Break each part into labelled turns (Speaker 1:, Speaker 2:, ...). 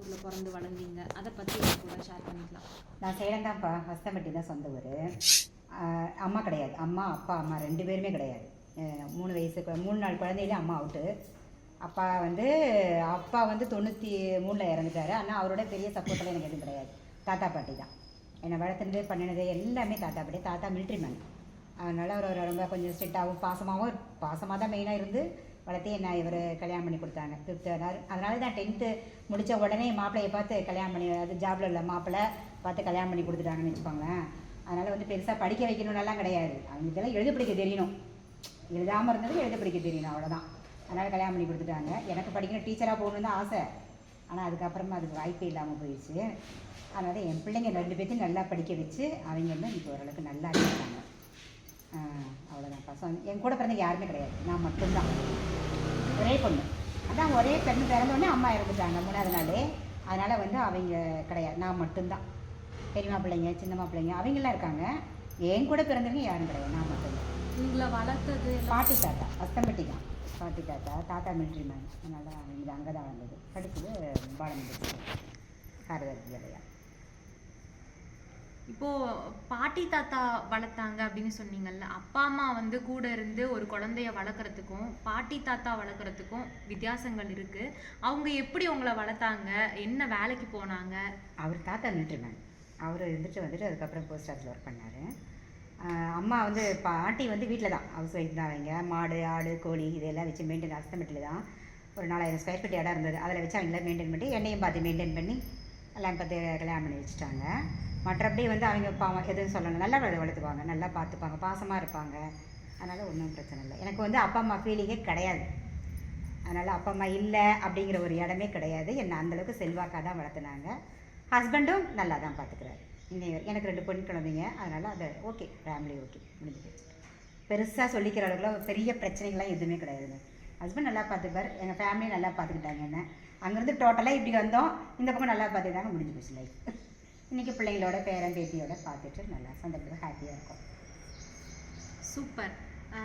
Speaker 1: ஊரில் பிறந்து வளர்ந்தீங்க. அதை பற்றி கூட ஷேர் பண்ணிக்கலாம்.
Speaker 2: நான் சேலம் தான்ப்பா ஹஸ்தம்பட்டி தான் சொந்த ஊர். அம்மா கிடையாது. அம்மா அப்பா அம்மா ரெண்டு பேருமே கிடையாது. மூணு வயசு மூணு நாள் குழந்தையிலே அம்மா அவுட்டு. அப்பா வந்து அப்பா வந்து தொண்ணூற்றி மூணில் இறந்துட்டாரு. ஆனால் அவரோட பெரிய சப்போர்ட்டெல்லாம் எனக்கு எதுவும் கிடையாது. தாத்தா பாட்டி தான். என்னை வளர்த்துனது பண்ணினது எல்லாமே தாத்தா பாட்டி. தாத்தா மிலிட்ரி மேன் அதனால் அவர் ரொம்ப கொஞ்சம் ஸ்ட்ரிக்டாகவும் பாசமாகவும் பாசமாக தான் மெயினாக இருந்து வளர்த்து என்ன இவர் கல்யாணம் பண்ணி கொடுத்தாங்க. ஃபிஃப்த்து அதனால தான் டென்த்து முடித்த உடனே மாப்பிள்ளையை பார்த்து கல்யாணம் பண்ணி அது ஜாபில் உள்ள மாப்பிள்ளை பார்த்து கல்யாணம் பண்ணி கொடுத்துட்டாங்கன்னு வச்சுக்கோங்களேன். அதனால் வந்து பெருசாக படிக்க வைக்கணும்னாலாம் கிடையாது. அவங்களுக்கெல்லாம் எழுத படிக்க தெரியணும். எழுதாமல் இருந்தது எழுத படிக்க தெரியணும் அவ்வளோதான் அதனால் கல்யாணம் பண்ணி கொடுத்துட்டாங்க. எனக்கு படிக்கணும் டீச்சராக போகணுன்னு தான் ஆசை. ஆனால் அதுக்கப்புறமா அதுக்கு வாய்ப்பே இல்லாமல் போயிடுச்சு. அதனால் என் பிள்ளைங்க ரெண்டு பேர்த்தையும் நல்லா படிக்க வச்சு அவங்க வந்து இப்போ ஓரளவுக்கு நல்லா இருக்காங்க. அவ்வளோதான் பசங்க என் கூட பிறந்தவங்க யாருமே கிடையாது. நான் மட்டும்தான். ஒரே பொண்ணு. அதான் ஒரே பெண் பிறந்தோடனே அம்மா இறந்துட்டாங்க மூணாவது நாள். அதனால் வந்து அவங்க கிடையாது. நான் மட்டும்தான். பெரியம்மா பிள்ளைங்க சின்னம்மா பிள்ளைங்க அவங்கெல்லாம் இருக்காங்க. என் கூட பிறந்தவங்க யாரும் கிடையாது. நான் மட்டும்தான்.
Speaker 1: உங்களை வளர்த்தது
Speaker 2: பாட்டி தாத்தா. அஸ்தம்பட்டி தான். பாட்டி தாத்தா தாத்தா மிலிட்ரி மேன் அதனால அவங்க அங்கே தான் வந்தது. படிச்சது பாலமிலிட்ரி காரதர் வித்யாலயா
Speaker 1: இப்போ பாட்டி தாத்தா வளர்த்தாங்க அப்படின்னு சொன்னீங்கல்ல அப்பா அம்மா வந்து கூட இருந்து ஒரு குழந்தைய வளர்க்குறதுக்கும் பாட்டி தாத்தா வளர்க்குறதுக்கும் வித்தியாசங்கள் இருக்கு. அவங்க எப்படி உங்களை வளர்த்தாங்க? என்ன வேலைக்கு போனாங்க?
Speaker 2: அவர் தாத்தா மிலிட்ரி மேன் அவர் இருந்துட்டு வந்துட்டு அதுக்கப்புறம் போஸ்ட் ஆஃபீஸில் ஒர்க் பண்ணார். அம்மா வந்து பாட்டி வந்து வீட்டில் தான். ஹவுஸ் ஒய்ஃப் தான் அவங்க. மாடு ஆடு கோழி இதெல்லாம் வச்சு மெயின்டைன் அஸ்தம்பட்டில் தான். ஒரு நாலாயிரம் ஸ்கொயர் ஃபீட் இடம் இருந்தது. அதில் வச்சு அவங்கள மெயின்டைன் பண்ணி என்னையும் பார்த்து மெயின்டைன் பண்ணி எல்லாம் பார்த்து கல்யாணம் பண்ணி வச்சுட்டாங்க. மற்றபடி வந்து அவங்க பாவம் எதுவும் சொல்லணும். நல்லா வளர்த்துப்பாங்க. நல்லா பார்த்துப்பாங்க. பாசமாக இருப்பாங்க. அதனால் ஒன்றும் பிரச்சனை இல்லை. எனக்கு வந்து அப்பா அம்மா ஃபீலிங்கே கிடையாது. அதனால் அப்பா அம்மா இல்லை அப்படிங்கிற ஒரு இடமே கிடையாது. என்னை அந்தளவுக்கு செல்வாக்காக தான் வளர்த்துனாங்க. ஹஸ்பண்டும் நல்லா தான் பார்த்துக்கிறாரு. இன்னை எனக்கு ரெண்டு பொண்ணு குழந்தைங்க. அதனால் அது ஓகே ஃபேமிலி ஓகே முடிஞ்சு பெருசாக சொல்லிக்கிற அளவுக்குலாம் பெரிய பிரச்சனைகள்லாம் எதுவுமே கிடையாதுங்க. ஹஸ்பண்ட் நல்லா பார்த்துப்பார். எங்கள் ஃபேமிலியும் நல்லா பார்த்துக்கிட்டாங்க என்ன. அங்கேருந்து டோட்டலாக இப்படி வந்தோம். இந்த பக்கம் நல்லா பார்த்துக்கிட்டாங்க. முடிஞ்சு போச்சு லைஃப் இன்றைக்கி பிள்ளைங்களோட பேரன் பேத்தியோட பார்த்துட்டு நல்லா சந்தோஷமாக ஹாப்பியாக இருக்கும்.
Speaker 1: சூப்பர்.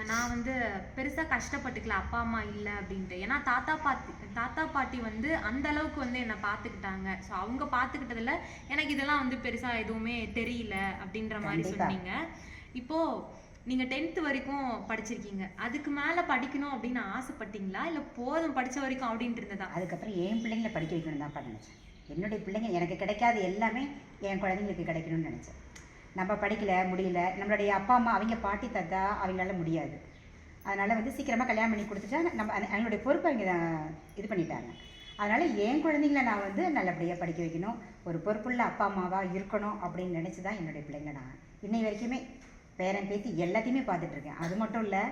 Speaker 1: நான் வந்து பெருசா கஷ்டப்பட்டுக்கல. அப்பா அம்மா இல்ல அப்படின்ட்டு. ஏன்னா தாத்தா பாட்டி தாத்தா பாட்டி வந்து அந்த அளவுக்கு வந்து என்னை பார்த்துக்கிட்டாங்க. ஸோ அவங்க பார்த்துக்கிட்டதுல எனக்கு இதெல்லாம் வந்து பெருசா எதுவுமே தெரியல அப்படின்ற மாதிரி. சொன்னீங்க. இப்போ நீங்க டென்த் வரைக்கும் படிச்சிருக்கீங்க. அதுக்கு மேல படிக்கணும் அப்படின்னு ஆசைப்பட்டீங்களா? இல்ல போதும் படிச்ச வரைக்கும் அப்படின்ட்டு இருந்ததா?
Speaker 2: அதுக்கப்புறம் என் பிள்ளைங்கள படிக்க வைக்கணும் தான் நினச்சேன். என்னுடைய பிள்ளைங்க எனக்கு கிடைக்காது எல்லாமே என் குழந்தைங்களுக்கு கிடைக்கணும்னு நினச்சேன். நம்ம படிக்கல முடியல. நம்மளுடைய அப்பா அம்மா அவங்க பாட்டி தாத்தா அவங்களால முடியாது. அதனால் வந்து சீக்கிரமாக கல்யாணம் பண்ணி கொடுத்துட்டா நம்ம அவங்களுடைய பொறுப்பை அவங்க இது பண்ணிட்டாங்க. அதனால் என் குழந்தைங்கள நான் வந்து நல்லபடியாக படிக்க வைக்கணும். ஒரு பொறுப்புள்ள அப்பா அம்மாவாக இருக்கணும் அப்படின்னு நினச்சி தான் என்னுடைய பிள்ளைங்க நான் இன்னை வரைக்குமே பேரன் பேத்தி எல்லாத்தையுமே பார்த்துட்டு இருக்கேன். அது மட்டும் இல்லை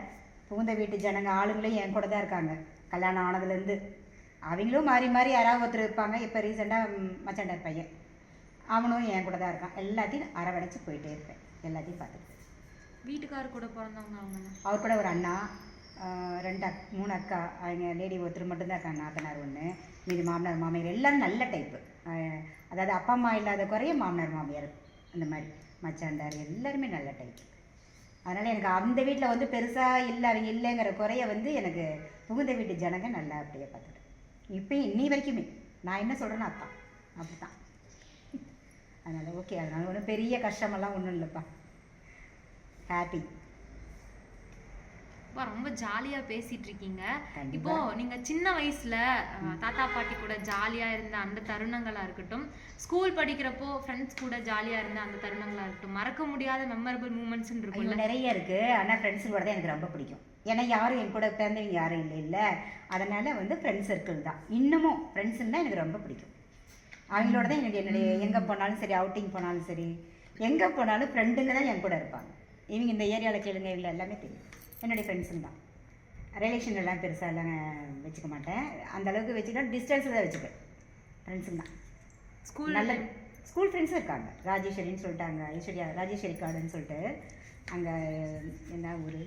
Speaker 2: புகுந்த வீட்டு ஜனங்க ஆளுங்களும் என் கூட தான் இருக்காங்க. கல்யாணம் ஆனதுலேருந்து அவங்களும் மாறி மாறி யாராவது ஒருத்தர் இருப்பாங்க. இப்போ ரீசெண்டாக மச்சாண்டார் பையன். அவனும் என் கூட தான் இருக்கான். எல்லாத்தையும் அரவணைச்சு போயிட்டே இருப்பேன். எல்லாத்தையும் பார்த்துட்டு.
Speaker 1: வீட்டுக்காரர் கூட பிறந்தவங்க அவங்க
Speaker 2: அவர் கூட ஒரு அண்ணா ரெண்டு அக் மூணு அக்கா அவங்க லேடி ஒருத்தர் மட்டும்தான் இருக்காங்க. நாத்தனார் ஒன்று மீதி மாமனார் மாமியார். எல்லாரும் நல்ல டைப்பு அதாவது அப்பா அம்மா இல்லாத குறைய மாமனார் மாமியார். அந்த மாதிரி. மச்சாண்டார் எல்லாருமே நல்ல டைப் அதனால் எனக்கு அந்த வீட்டில் வந்து பெருசாக இல்லை அவங்க இல்லைங்கிற குறைய வந்து எனக்கு புகுந்த வீட்டு ஜனங்க நல்லா அப்படியே பார்த்துட்டு. இப்போ இன்னி வரைக்குமே நான் என்ன சொல்கிறேன்னா அப்பா அப்படி தான் அதனால் ஓகே அதனால் ஒன்றும் பெரிய கஷ்டமெல்லாம் ஒன்றும் இல்லைப்பா. ஹாப்பி
Speaker 1: அப்பா, ரொம்ப ஜாலியா பேசிட்டு இருக்கீங்க. இப்போ நீங்க சின்ன வயசுல தாத்தா பாட்டி கூட ஜாலியா இருந்த அந்த தருணங்களா இருக்கட்டும் ஸ்கூல் படிக்கிறப்போ ஃப்ரெண்ட்ஸ் கூட ஜாலியா இருந்த அந்த தருணங்களா இருக்கட்டும் மறக்க முடியாத மெமரபிள் மூமெண்ட்ஸ்
Speaker 2: ஐயோ
Speaker 1: இருக்கும்ல.
Speaker 2: நிறைய இருக்கு. ஆனால் ஃப்ரெண்ட்ஸு கூட தான் எனக்கு ரொம்ப பிடிக்கும். ஏன்னா யாரும் என் கூட பிறந்தவங்க யாரும் இல்லை இல்லை. அதனால வந்து ஃப்ரெண்ட்ஸ் சர்க்கிள் தான். இன்னமும் ஃப்ரெண்ட்ஸுன்னு தான் எனக்கு ரொம்ப பிடிக்கும். அவங்களோட தான் எனக்கு என்னுடைய எங்கே போனாலும் சரி அவுட்டிங் போனாலும் சரி எங்கே போனாலும் ஃப்ரெண்டுங்க தான் என் கூட இருப்பாங்க. இவங்க இந்த ஏரியாவில் கேளுங்க இவங்க எல்லாமே தெரியும். என்னுடைய ஃப்ரெண்ட்ஸுங்க தான். ரிலேஷன் எல்லாம் பெருசாக எல்லாம் வச்சுக்க மாட்டேன். அந்த அளவுக்கு வச்சுக்கிட்டா டிஸ்டன்ஸில் தான் வச்சுப்பேன். ஃப்ரெண்ட்ஸுங்க தான்.
Speaker 1: ஸ்கூல்
Speaker 2: நல்ல ஸ்கூல் ஃப்ரெண்ட்ஸும் இருக்காங்க. ராஜேஸ்வரின்னு சொல்லிட்டு அங்கே ஐஸ்வர்யா ராஜேஸ்வரி காடுன்னு சொல்லிட்டு அங்கே என்ன ஊர்?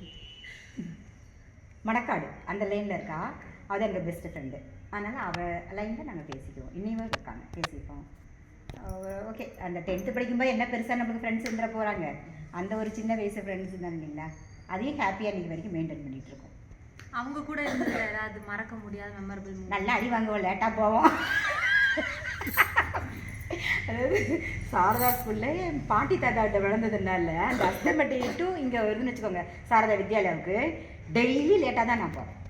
Speaker 2: மணக்காடு. அந்த லைனில் இருக்கா? அது எங்கள் பெஸ்ட் ஃப்ரெண்டு அதனால் அவள் லைனில் நாங்கள் பேசிக்குவோம். இன்னையும் இருக்காங்க. பேசிப்போம். ஓகே அந்த டென்த்து படிக்கும்போது என்ன பெருசாக நம்மளுக்கு ஃப்ரெண்ட்ஸ் இருந்துட போகிறாங்க அந்த ஒரு சின்ன வயசு ஃப்ரெண்ட்ஸ் இருந்தாங்க இல்லைங்களா? அதையும் ஹாப்பியாக இன்றைக்கி வரைக்கும் மெயின்டைன் பண்ணிகிட்டு இருக்கோம்
Speaker 1: அவங்க கூட இருந்ததுல ஏதாவது மறக்க முடியாத மெமரபிள்
Speaker 2: நல்லா அடி வாங்குவோம் லேட்டாக போவோம். அதாவது சாரதா ஸ்கூலில் என் பாட்டி தாத்தாட்ட விளந்ததுனால அந்த அஸ்தம்பட்டி டு இங்கே வருதுன்னு வச்சுக்கோங்க சாரதா வித்யாலயாவுக்கு. டெய்லி லேட்டாக தான் நான் போகிறேன்